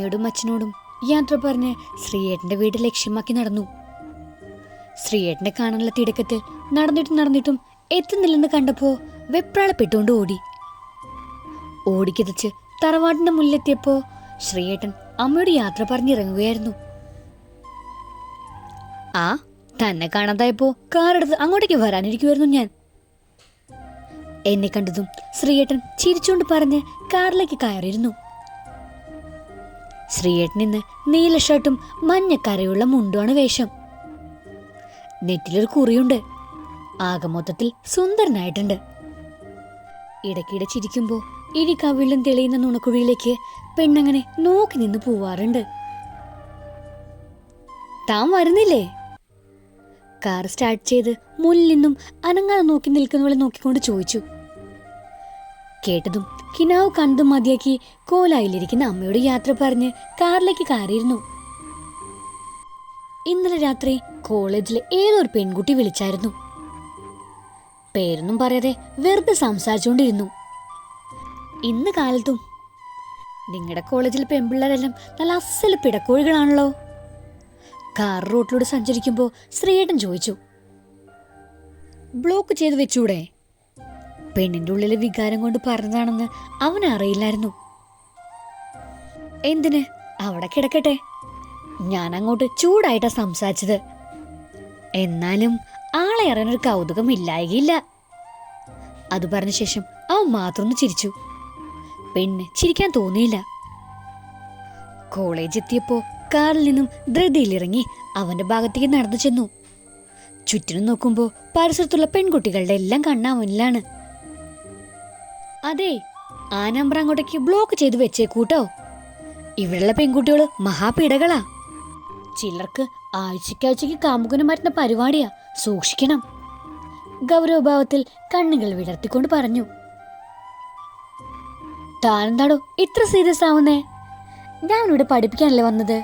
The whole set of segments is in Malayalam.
അമ്മയോടും അച്ഛനോടും യാത്ര പറഞ്ഞ് ശ്രീയേട്ടന്റെ വീട് ലക്ഷ്യമാക്കി നടന്നു. ശ്രീയേട്ടനെ കാണാനുള്ള തിടക്കത്തിൽ നടന്നിട്ടും നടന്നിട്ടും എത്തുന്നില്ലെന്ന് കണ്ടപ്പോ വെപ്രാളപ്പെട്ടുകൊണ്ട് ഓടി. ഓടിക്കിതച്ച് തറവാടിന്റെ മുന്നിലെത്തിയപ്പോ ശ്രീയേട്ടൻ അമ്മയോട് യാത്ര പറഞ്ഞിറങ്ങുകയായിരുന്നു. ആ തന്നെ കാണാതായപ്പോ കാറെടുത്ത് അങ്ങോട്ടേക്ക് വരാനിരിക്കുമായിരുന്നു ഞാൻ. എന്നെ കണ്ടതും ശ്രീയേട്ടൻ ചിരിച്ചുകൊണ്ട് പറഞ്ഞ് കാറിലേക്ക് കയറിയിരുന്നു. ശ്രീയേട്ടൻ ഇന്ന് നീല ഷർട്ടും മഞ്ഞക്കരയുള്ള മുണ്ടുമാണ് വേഷം. നെറ്റിലൊരു കുറിയുണ്ട്. ആകെ മൊത്തത്തിൽ സുന്ദരനായിട്ടുണ്ട്. ഇടയ്ക്കിടെ ചിരിക്കുമ്പോൾ ഇനി കവിളും തെളിയുന്ന നുണക്കുഴിയിലേക്ക് പെണ്ണങ്ങനെ നോക്കി നിന്ന് പോവാറുണ്ട്. താൻ വരുന്നില്ലേ? കാർ സ്റ്റാർട്ട് ചെയ്ത് മുന്നിൽ നിന്നും അനങ്ങാതെ നോക്കി നിൽക്കുന്നവളെ നോക്കിക്കൊണ്ട് ചോദിച്ചു. കേട്ടതും കിനാവ് കണ്ടും മതിയാക്കി കോലായിലിരിക്കുന്ന അമ്മയോട് യാത്ര പറഞ്ഞ് കാറിലേക്ക് കയറിയിരുന്നു. ഇന്നലെ രാത്രി കോളേജിലെ ഏതൊരു പെൺകുട്ടി വിളിച്ചായിരുന്നു. പേരൊന്നും പറയാതെ വെറുതെ സംസാരിച്ചുകൊണ്ടിരുന്നു. ഇന്ന് കാലത്തും നിങ്ങളുടെ കോളേജിലെ പെൺപിള്ളേരെല്ലാം നല്ല അസൽ പിടക്കോഴികളാണല്ലോ. കാർ റോട്ടിലൂടെ സഞ്ചരിക്കുമ്പോൾ ശ്രീയേട്ടൻ ചോദിച്ചു ബ്ലോക്ക് ചെയ്ത് വെച്ചൂടെ? പെണ്ണിന്റെ ഉള്ളിലെ വികാരം കൊണ്ട് പറഞ്ഞതാണെന്ന് അവൻ അറിയില്ലായിരുന്നു. എന്തിന്? അവിടെ കിടക്കട്ടെ. ഞാൻ അങ്ങോട്ട് ചൂടായിട്ടാ സംസാരിച്ചത്. എന്നാലും ആളെ അറിയാനൊരു കൗതുകം ഇല്ലായകയില്ല. അത് പറഞ്ഞ ശേഷം അവൻ മാത്രം ഒന്ന് ചിരിച്ചു. പെണ്ണ് ചിരിക്കാൻ തോന്നിയില്ല. കോളേജ് എത്തിയപ്പോ കാറിൽ നിന്നും ധൃതിയിലിറങ്ങി അവന്റെ ഭാഗത്തേക്ക് നടന്നു ചെന്നു. ചുറ്റിനും നോക്കുമ്പോ പരിസരത്തുള്ള പെൺകുട്ടികളുടെ എല്ലാം കണ്ണാവനിലാണ് അതെ ആ നമ്പർ അങ്ങോട്ടേക്ക് ബ്ലോക്ക് ചെയ്ത് വെച്ചേക്കൂട്ടോ. ഇവിടെയുള്ള പെൺകുട്ടികൾ മഹാപിടകളാ ചിലർക്ക് ആഴ്ചക്കാഴ്ചക്ക് കാമുകന് മരുന്ന പരിപാടിയാ സൂക്ഷിക്കണം. ഗൗരവഭാവത്തിൽ കണ്ണുകൾ വിടർത്തിക്കൊണ്ട് പറഞ്ഞു. താനെന്താടോ ഇത്ര സീരിയസ് ആവുന്നേ? ഞാനിവിടെ പഠിപ്പിക്കാനല്ലേ വന്നത്.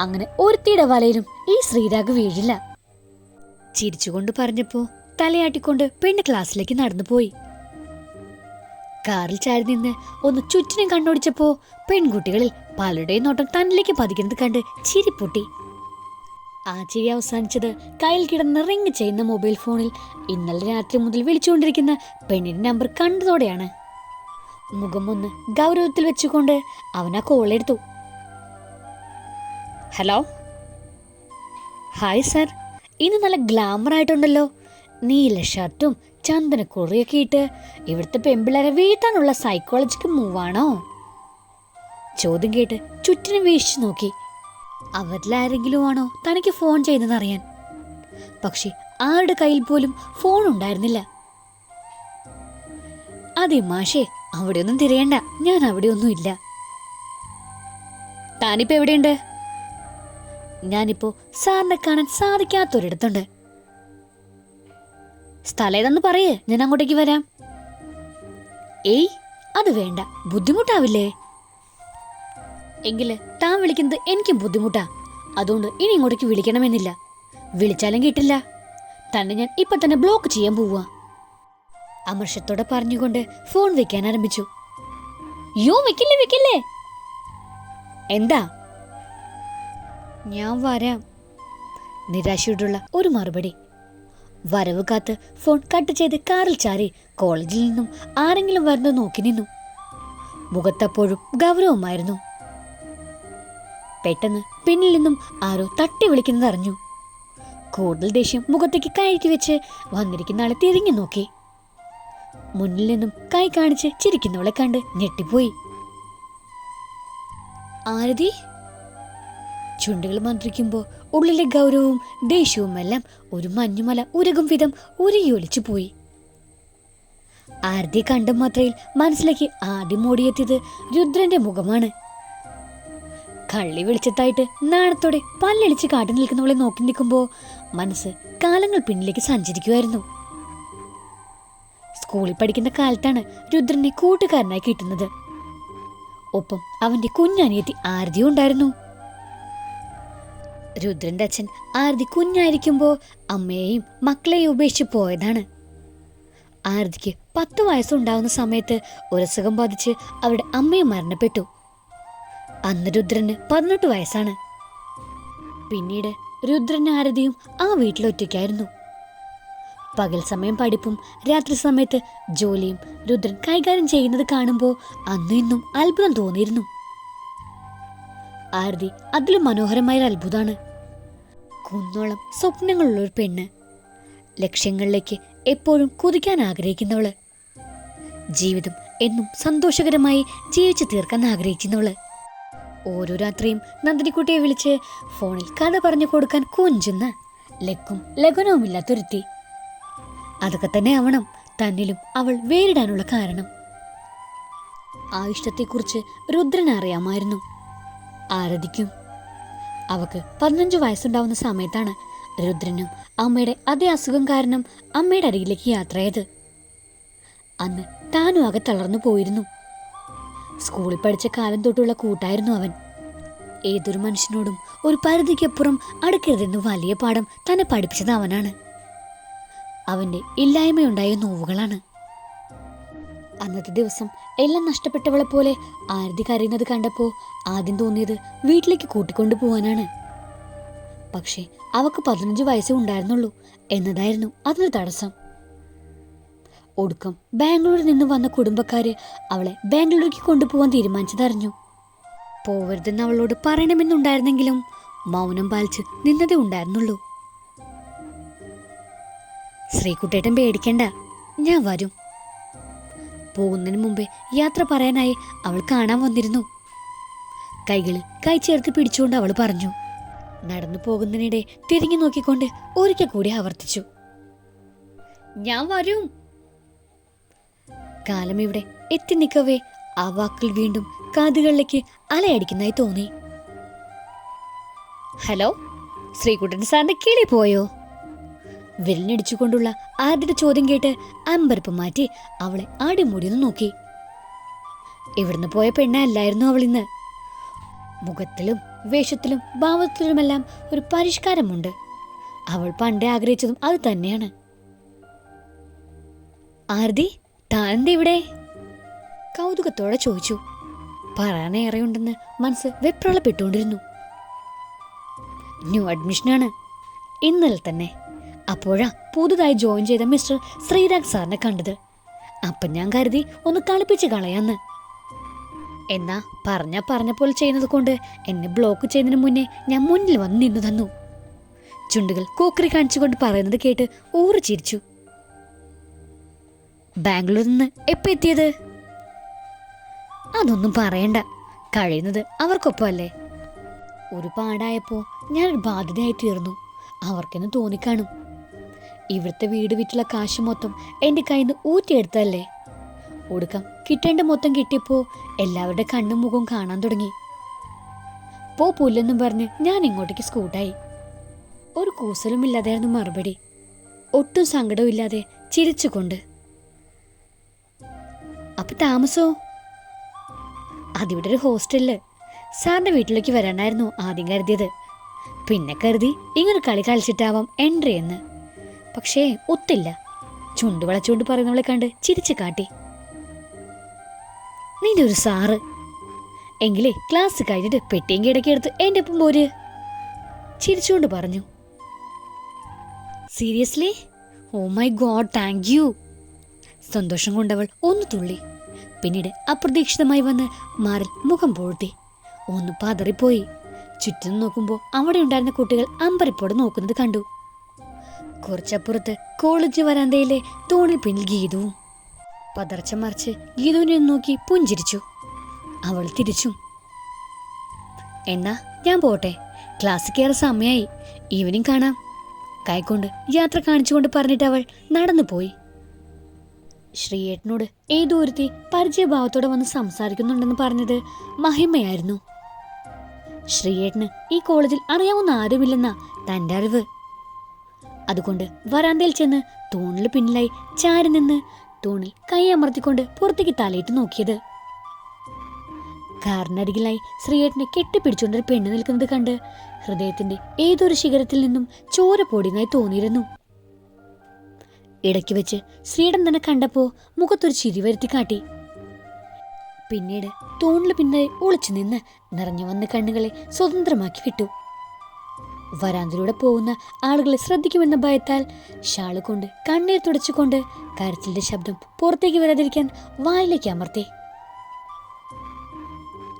അങ്ങനെ ഒരുത്തിയുടെ വലയിലും ഈ ശ്രീരാഗ് വീഴില്ല. ചിരിച്ചുകൊണ്ട് പറഞ്ഞപ്പോ തലയാട്ടിക്കൊണ്ട് പെണ്ണ് ക്ലാസ്സിലേക്ക് നടന്നുപോയി. കാറിൽ ചാരി നിന്ന് ഒന്ന് ചുറ്റിനും കണ്ണോടിച്ചപ്പോ പെൺകുട്ടികളിൽ പലരുടെയും നോട്ടം തന്നിലേക്ക് പതിക്കുന്നത് കണ്ട് ചിരിപ്പൊട്ടി ആ ചിരി അവസാനിച്ചത് കയ്യിൽ കിടന്ന് റിങ് ചെയ്യുന്ന മൊബൈൽ ഫോണിൽ ഇന്നലെ രാത്രി മുതൽ വിളിച്ചുകൊണ്ടിരിക്കുന്ന പെണ്ണിന്റെ നമ്പർ കണ്ടതോടെയാണ്. മുഖമൊന്ന് ഗൗരവത്തിൽ വെച്ചുകൊണ്ട് അവൻ ആ കോൾ എടുത്തു. ഹലോ? Hi sir. ഇന്ന് നല്ല ഗ്ലാമർ ആയിട്ടുണ്ടല്ലോ നീല ഷർട്ടും ചന്ദനക്കുറിയൊക്കെ ഇട്ട് ഇവിടുത്തെ പെമ്പിളരെ വീഴ്ത്താനുള്ള സൈക്കോളജിക്ക് മൂവാണോ ചോദ്യം കേട്ട് ചുറ്റിനും വീഴ്ച നോക്കി. അവരിലാരെങ്കിലും ആണോ തനിക്ക് ഫോൺ ചെയ്തെന്നറിയാൻ പക്ഷെ ആരുടെ കയ്യിൽ പോലും ഫോൺ ഉണ്ടായിരുന്നില്ല. അതെ മാഷേ അവിടെയൊന്നും തിരയണ്ട. ഞാൻ അവിടെ അവിടെയൊന്നും ഇല്ല താനിപ്പോ എവിടെയുണ്ട്? ഞാനിപ്പോ സാറിനെ കാണാൻ സാധിക്കാത്തൊരിടത്തുണ്ട്. സ്ഥലം ഏതെന്ന് പറയേ. ഞാൻ അങ്ങോട്ടേക്ക് വരാം. ഏയ് അത് വേണ്ട. ബുദ്ധിമുട്ടാവില്ലേ? എങ്കിൽ താൻ വിളിക്കുന്നത് എനിക്കും ബുദ്ധിമുട്ടാ. അതുകൊണ്ട് ഇനി ഇങ്ങോട്ടേക്ക് വിളിക്കണമെന്നില്ല. വിളിച്ചാലും കിട്ടില്ല. തന്നെ ഞാൻ ഇപ്പൊ തന്നെ ബ്ലോക്ക് ചെയ്യാൻ പോവാ. അമർഷത്തോടെ പറഞ്ഞുകൊണ്ട് ഫോൺ വെക്കാൻ ആരംഭിച്ചു. യോ വെക്കില്ലേ വെക്കില്ലേ? എന്താ? ഞാൻ വരാം. നിരാശയോടുള്ള ഒരു മറുപടി. വരവ് കാത്ത് ഫോൺ കട്ട് ചെയ്ത് കാറിൽ ചാരി കോളേജിൽ നിന്നും ആരെങ്കിലും വരുന്നത് നോക്കി നിന്നു. മുഖത്തപ്പോഴും ഗൗരവമായിരുന്നു. പെട്ടെന്ന് പിന്നിൽ നിന്നും ആരോ തട്ടി വിളിക്കുന്നത് അറിഞ്ഞു. കൂടുതൽ ദേഷ്യം മുഖത്തേക്ക് കയറ്റി വെച്ച് വന്നിരിക്കുന്ന ആളെ തിരിഞ്ഞു നോക്കി. മുന്നിൽ നിന്നും കൈ കാണിച്ച് ചിരിക്കുന്നവളെ കണ്ട് ഞെട്ടിപ്പോയി. ആരതി? ചുണ്ടുകൾ മന്ത്രിക്കുമ്പോൾ ഉള്ളിലെ ഗൗരവവും ദേഷ്യവും എല്ലാം ഒരു മഞ്ഞുമല ഉരകും വിധം ഉരുകിയൊലിച്ചു പോയി. ആരതി കണ്ട മാത്രയിൽ മനസ്സിലേക്ക് ആദ്യം ഓടിയെത്തിയത് രുദ്രന്റെ മുഖമാണ്. കള്ളി വെളിച്ചത്തായിട്ട് നാണത്തോടെ പല്ലടിച്ച് കാട്ടി നിൽക്കുന്നവളെ നോക്കി നിൽക്കുമ്പോൾ മനസ്സ് കാലങ്ങൾ പിന്നിലേക്ക് സഞ്ചരിക്കുമായിരുന്നു സ്കൂളിൽ പഠിക്കുന്ന കാലത്താണ് രുദ്രനെ കൂട്ടുകാരനായി കിട്ടുന്നത്. ഒപ്പം അവന്റെ കുഞ്ഞനിയത്തി ആരതിയും ഉണ്ടായിരുന്നു. രുദ്രന്റെ അച്ഛൻ ആർതി കുഞ്ഞായിരിക്കുമ്പോൾ അമ്മയെയും മക്കളെയും ഉപേക്ഷിച്ച് പോയതാണ്. ആർതിക്ക് പത്ത് വയസ്സുണ്ടാവുന്ന സമയത്ത് ഒരസുഖം ബാധിച്ച് അവരുടെ അമ്മയും മരണപ്പെട്ടു. അന്ന് രുദ്രന് പതിനെട്ട് വയസ്സാണ്. പിന്നീട് രുദ്രൻ ആരതിയും ആ വീട്ടിൽ ഒറ്റയ്ക്കായിരുന്നു. പകൽ സമയം പഠിപ്പും രാത്രി സമയത്ത് ജോലിയും രുദ്രൻ കൈകാര്യം ചെയ്യുന്നത് കാണുമ്പോൾ അന്നും ഇന്നും അത്ഭുതം തോന്നിയിരുന്നു. ആരതി അതിലും മനോഹരമായ ഒരു അത്ഭുതമാണ്. കുന്നോളം. സ്വപ്നങ്ങളുള്ളൊരു പെണ്ണ്. ലക്ഷ്യങ്ങളിലേക്ക് എപ്പോഴും കുതിക്കാൻ ആഗ്രഹിക്കുന്നവൾ. ജീവിതം എന്നും സന്തോഷകരമായി ജീവിച്ചു തീർക്കാൻ ആഗ്രഹിക്കുന്നവൾ. ഓരോ രാത്രിയും നന്ദിനിക്കുട്ടിയെ വിളിച്ച് ഫോണിൽ കഥ പറഞ്ഞു കൊടുക്കാൻ കൊഞ്ചുന്ന ലക്കും ലഗനവുമില്ലാത്തൊരുത്തി. അതൊക്കെ തന്നെ ആവണം തന്നിലും അവൾ വേരിടാനുള്ള കാരണം. ആ ഇഷ്ടത്തെക്കുറിച്ച് രുദ്രൻ അറിയാമായിരുന്നു. ആരതിക്കും അവക്ക് പതിനഞ്ച് വയസ്സുണ്ടാവുന്ന സമയത്താണ് രുദ്രനും അമ്മയുടെ അതേ അസുഖം കാരണം അമ്മയുടെ അരികിലേക്ക് യാത്രയത് അന്ന് താനും ആകെ തളർന്നു പോയിരുന്നു. സ്കൂളിൽ പഠിച്ച കാലം തൊട്ടുള്ള കൂട്ടായിരുന്നു അവൻ. ഏതൊരു മനുഷ്യനോടും ഒരു പരിധിക്കപ്പുറം അടുക്കരുതെന്ന് വലിയ പാഠം തന്നെ പഠിപ്പിച്ചത് അവനാണ്. അവന്റെ ഇല്ലായ്മയുണ്ടായ നോവുകളാണ്. അന്നത്തെ ദിവസം എല്ലാം നഷ്ടപ്പെട്ടവളെ പോലെ ആരതി കരയുന്നത് കണ്ടപ്പോൾ ആദ്യം തോന്നിയത് വീട്ടിലേക്ക് കൂട്ടിക്കൊണ്ടു പോവാനാണ്. പക്ഷേ അവക്ക് പതിനഞ്ച് വയസ്സേ ഉണ്ടായിരുന്നുള്ളൂ. എന്നതായിരുന്നു അതിന് തടസ്സം. ഒടുക്കം ബാംഗ്ലൂരിൽ നിന്ന് വന്ന കുടുംബക്കാര് അവളെ ബാംഗ്ലൂരിലേക്ക് കൊണ്ടുപോകാൻ തീരുമാനിച്ചതറിഞ്ഞു. പോവരുതെന്ന് അവളോട് പറയണമെന്നുണ്ടായിരുന്നെങ്കിലും മൗനം പാലിച്ച് നിന്നതേ ഉണ്ടായിരുന്നുള്ളൂ. ശ്രീകുട്ടേട്ടൻ പേടിക്കണ്ട ഞാൻ വരും. പോകുന്നതിന് മുമ്പേ യാത്ര പറയാനായി അവൾ കാണാൻ വന്നിരുന്നു. കൈകളിൽ കൈ ചേർത്ത് പിടിച്ചുകൊണ്ട് അവൾ പറഞ്ഞു. നടന്നു പോകുന്നതിനിടെ തിരിഞ്ഞു നോക്കിക്കൊണ്ട് ഒരിക്കൽ കൂടി ആവർത്തിച്ചു. ഞാൻ വരും. കാലം ഇവിടെ എത്തി നിൽക്കവേ ആ വാക്കുകൾ വീണ്ടും കാതുകളിലേക്ക് അലയടിക്കുന്നതായി തോന്നി. ഹലോ ശ്രീകുട്ടൻ സാറിന്റെ കിളി പോയോ? വിരലിനടിച്ചുകൊണ്ടുള്ള ആരുടെ ചോദ്യം കേട്ട് അമ്പരപ്പ് മാറ്റി അവളെ ആടിമൂടിയൊന്ന് നോക്കി. ഇവിടുന്ന് പോയ പെണ്ണല്ലായിരുന്നു അവൾ ഇന്ന്. മുഖത്തിലും വേഷത്തിലും ഭാവത്തിലുമെല്ലാം ഒരു പരിഷ്കാരമുണ്ട്. അവൾ പണ്ടേ ആഗ്രഹിച്ചതും അത് തന്നെയാണ്. ആരതി താനെന്താ ഇവിടെ? കൗതുകത്തോടെ ചോദിച്ചു. പറയാനേറെയുണ്ടെന്ന് മനസ്സ് വെപ്രളപ്പെട്ടുകൊണ്ടിരുന്നു. ന്യൂ അഡ്മിഷനാണ്. ഇന്നലെ തന്നെ അപ്പോഴാ പുതുതായി ജോയിൻ ചെയ്ത മിസ്റ്റർ ശ്രീരാഗ് സാറിനെ കണ്ടത്. അപ്പം ഞാൻ കരുതി ഒന്ന് കളിപ്പിച്ച് കളയാന്ന്. എന്നാ പറഞ്ഞ പറഞ്ഞ പോലെ ചെയ്യുന്നത് കൊണ്ട് എന്നെ ബ്ലോക്ക് ചെയ്യുന്നതിന് മുന്നേ ഞാൻ മുന്നിൽ വന്ന് നിന്നു തന്നു. ചുണ്ടുകൾ കോക്കറി കാണിച്ചുകൊണ്ട് പറയുന്നത് കേട്ട് ഊറി ചിരിച്ചു. ബാംഗ്ലൂരിൽ നിന്ന് എപ്പോ എത്തിയത്? അതൊന്നും പറയണ്ട. കഴിയുന്നത് അവർക്കൊപ്പമല്ലേ? ഒരു ഞാനൊരു ബാധ്യതയായി തീർന്നു. അവർക്കെന്ന് തോന്നിക്കാണും. ഇവിടുത്തെ വീട് വിറ്റുള്ള കാശ് മൊത്തം എന്റെ കയ്യിൽ നിന്ന് ഊറ്റിയെടുത്തല്ലേ ഒടുക്കം കിട്ടേണ്ട മൊത്തം കിട്ടിയപ്പോ എല്ലാവരുടെ കണ്ണും മുഖവും കാണാൻ തുടങ്ങി. പോ പുല്ലെന്നും പറഞ്ഞ് ഞാൻ ഇങ്ങോട്ടേക്ക് സ്കൂട്ടായി. ഒരു കൂസലും ഇല്ലാതെയായിരുന്നു മറുപടി. ഒട്ടും സങ്കടവും ഇല്ലാതെ ചിരിച്ചുകൊണ്ട്. അപ്പൊ താമസോ? അതിവിടെ ഒരു ഹോസ്റ്റലിൽ. സാറിന്റെ വീട്ടിലേക്ക് വരാനായിരുന്നു ആദ്യം കരുതിയത്. പിന്നെ കരുതി ഇങ്ങനെ കളി കളിച്ചിട്ടാവാം എൻട്രി എന്ന്. പക്ഷേ ഒത്തില്ല. ചുണ്ട് വളച്ചുകൊണ്ട് പറയുന്നവളെ കണ്ട് ചിരിച്ചു കാട്ടി. നിന്റെ ഒരു സാറ്. എങ്കിലേ ക്ലാസ് കഴിഞ്ഞിട്ട് പെട്ടിയും കിടക്കി എടുത്ത് എന്റെ ഒപ്പം പോര്. ചിരിച്ചുകൊണ്ട് പറഞ്ഞു. Seriously? Oh my god thank you. സന്തോഷം കൊണ്ടവൾ ഒന്ന് തുള്ളി. പിന്നീട് അപ്രതീക്ഷിതമായി വന്ന് മാറിൽ മുഖം പൂഴ്ത്തി. ഒന്ന് പതറിപ്പോയി. ചുറ്റും നോക്കുമ്പോൾ അവിടെ ഉണ്ടായിരുന്ന കുട്ടികൾ അമ്പരപ്പോടെ നോക്കുന്നത് കണ്ടു. കുറച്ചപ്പുറത്ത് കോളേജ് വരാന്തയിലെ തൂണിൽ പിന്നിൽ ഗീതുവും പതർച്ച മറിച്ച് ഗീതുവിനെ നോക്കി പുഞ്ചിരിച്ചു. അവൾ തിരിച്ചു. എന്നാ ഞാൻ പോട്ടെ. ക്ലാസ് കയറി സമയമായി ഈവനിങ് കാണാം. കൈക്കൊണ്ട് യാത്ര കാണിച്ചുകൊണ്ട് പറഞ്ഞിട്ട് അവൾ നടന്നു പോയി. ശ്രീയേട്ടനോട് ഏതോ ഒരുത്തി പരിചയഭാവത്തോടെ വന്ന് സംസാരിക്കുന്നുണ്ടെന്ന് പറഞ്ഞത് മഹിമയായിരുന്നു. ശ്രീയേട്ടന് ഈ കോളേജിൽ അറിയാവുന്ന ആരുമില്ലെന്ന തന്റെ അറിവ്. അതുകൊണ്ട് വരാന്തയിൽ ചെന്ന് തൂണിൽ പിന്നിലായി ചാരി നിന്ന് തൂണിൽ കൈ അമർത്തിക്കൊണ്ട് പുറത്തേക്ക് തലയിട്ട് നോക്കിയത്. കാറിനരികിലായി ശ്രീയേട്ടനെ കെട്ടിപ്പിടിച്ചുകൊണ്ട് ഒരു പെണ്ണ് നിൽക്കുന്നത് കണ്ട് ഹൃദയത്തിന്റെ ഏതൊരു ശിഖരത്തിൽ നിന്നും ചോര പൊടിയുന്നതായി തോന്നിയിരുന്നു. ഇടയ്ക്ക് വെച്ച് ശ്രീയുടെ തന്നെ കണ്ടപ്പോ മുഖത്തൊരു ചിരി വരുത്തി കാട്ടി. പിന്നീട് തൂണിൽ പിന്നെ ഒളിച്ചു നിന്ന് നിറഞ്ഞു വന്ന കണ്ണുകളെ സ്വതന്ത്രമാക്കി വിട്ടു. വരാന്തിലൂടെ പോകുന്ന ആളുകളെ ശ്രദ്ധിക്കുമെന്ന ഭയത്താൽ ഷാൾ കൊണ്ട് കണ്ണീർ തുടച്ചുകൊണ്ട് കരച്ചിലിന്റെ ശബ്ദം പുറത്തേക്ക് വരാതിരിക്കാൻ വായിലേക്ക് അമർത്തി.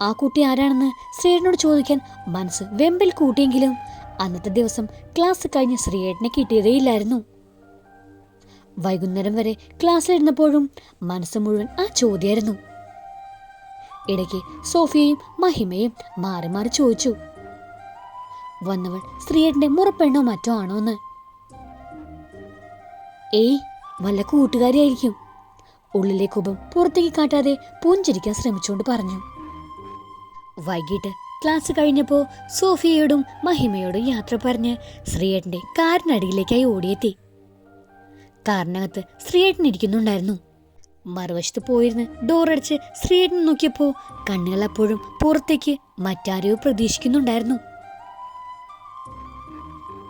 ആ കുട്ടി ആരാണെന്ന് ശ്രീയേട്ടനോട് ചോദിക്കാൻ മനസ്സ് വെമ്പിൽ കൂട്ടിയെങ്കിലും അന്നത്തെ ദിവസം ക്ലാസ് കഴിഞ്ഞ് ശ്രീയേട്ടനെ കിട്ടിയതേയില്ലായിരുന്നു. വൈകുന്നേരം വരെ ക്ലാസ്സിലിരുന്നപ്പോഴും മനസ്സ് മുഴുവൻ ആ ചോദ്യമായിരുന്നു. ഇടയ്ക്ക് സോഫിയയും മഹിമയും മാറി മാറി ചോദിച്ചു. വന്നവൾ ശ്രീയേട്ടന്റെ മുറപ്പെണ്ണോ മറ്റോ ആണോ എന്ന് ഏയ് വല്ല കൂട്ടുകാരിയായിരിക്കും. ഉള്ളിലെ കുപം പുറത്തേക്ക് കാട്ടാതെ പുഞ്ചിരിക്കാൻ ശ്രമിച്ചുകൊണ്ട് പറഞ്ഞു. വൈകിട്ട് ക്ലാസ് കഴിഞ്ഞപ്പോൾ സോഫിയയോടും മഹിമയോടും യാത്ര പറഞ്ഞ് ശ്രീയേട്ടന്റെ കാറിനടിയിലേക്കായി ഓടിയെത്തി. കാറിനകത്ത് ശ്രീയേട്ടൻ ഇരിക്കുന്നുണ്ടായിരുന്നു. മറുവശത്ത് പോയിരുന്ന് ഡോറടിച്ച് ശ്രീയേട്ടൻ നോക്കിയപ്പോൾ കണ്ണുകൾ അപ്പോഴും പുറത്തേക്ക് മറ്റാരെയോ പ്രതീക്ഷിക്കുന്നുണ്ടായിരുന്നു.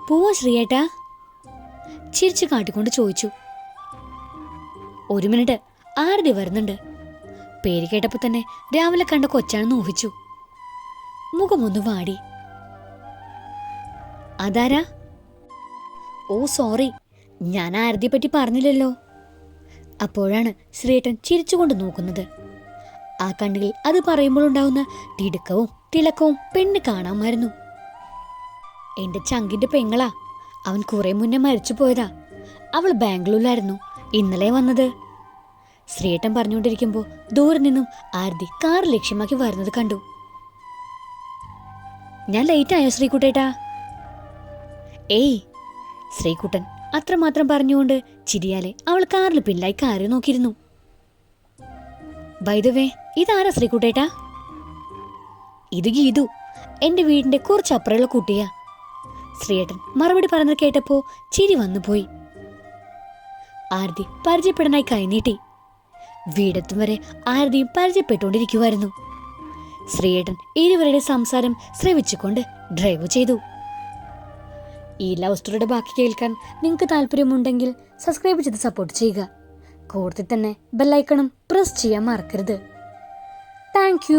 പോവാ ശ്രീയേട്ടാ. ചിരിച്ചു കാട്ടിക്കൊണ്ട് ചോദിച്ചു. ഒരു മിനിറ്റ് ആരുടെ വരുന്നുണ്ട്? പേര് കേട്ടപ്പോൾ തന്നെ രാവിലെ കണ്ട കൊച്ചാണെന്ന് ഊഹിച്ചു. മുഖമൊന്ന് വാടി. അതാരാ? ഓ സോറി ഞാൻ ആരതിയെ പറ്റി പറഞ്ഞില്ലല്ലോ. അപ്പോഴാണ് ശ്രീയേട്ടൻ ചിരിച്ചുകൊണ്ട് നോക്കുന്നത്. ആ കണ്ണുകളിൽ അത് പറയുമ്പോൾ പറയുമ്പോഴുണ്ടാവുന്ന തിടുക്കവും തിളക്കവും പെണ്ണ് കാണാമായിരുന്നു. എന്റെ ചങ്കിന്റെ പെങ്ങളാ. അവൻ കുറെ മുന്നേ മരിച്ചു പോയതാ. അവൾ ബാംഗ്ലൂരിലായിരുന്നു. ഇന്നലെ വന്നത്. ശ്രീയേട്ടൻ പറഞ്ഞുകൊണ്ടിരിക്കുമ്പോൾ ദൂരെ നിന്നും ആരതി കാർ ലക്ഷ്യമാക്കി വരുന്നത് കണ്ടു. ഞാൻ ലേറ്റ് ആയോ ശ്രീകുട്ടേട്ടാ? ഏയ് ശ്രീകുട്ടൻ അത്രമാത്രം പറഞ്ഞുകൊണ്ട് ചിരിയാലെ അവൾ കാറിൽ പിന്നിലായി കാറി നോക്കിയിരുന്നു. വൈദവേ ഇതാരാ ശ്രീകുട്ടേട്ടാ? ഇത് ഗീതു എന്റെ വീടിന്റെ കുറച്ചപ്പുറമുള്ള കുട്ടിയാ. ശ്രീയേട്ടൻ മറുപടി പറഞ്ഞത് കേട്ടപ്പോ ചിരി വന്നുപോയി. ആരതി പരിചയപ്പെടാനായി കൈനീട്ടി വീടെത്തും വരെ ആരതിയും പരിചയപ്പെട്ടുകൊണ്ടിരിക്കുമായിരുന്നു ശ്രീയേട്ടൻ ഇരുവരുടെ സംസാരം ശ്രവിച്ചുകൊണ്ട് ഡ്രൈവ് ചെയ്തു. ഈ ലവ് സ്റ്റോറിയുടെ ബാക്കി കേൾക്കാൻ നിങ്ങൾക്ക് താല്പര്യമുണ്ടെങ്കിൽ സബ്സ്ക്രൈബ് ചെയ്ത് സപ്പോർട്ട് ചെയ്യുക. കൂടുതൽ തന്നെ ബെല്ലൈക്കണും പ്രസ് ചെയ്യാൻ മറക്കരുത്. താങ്ക്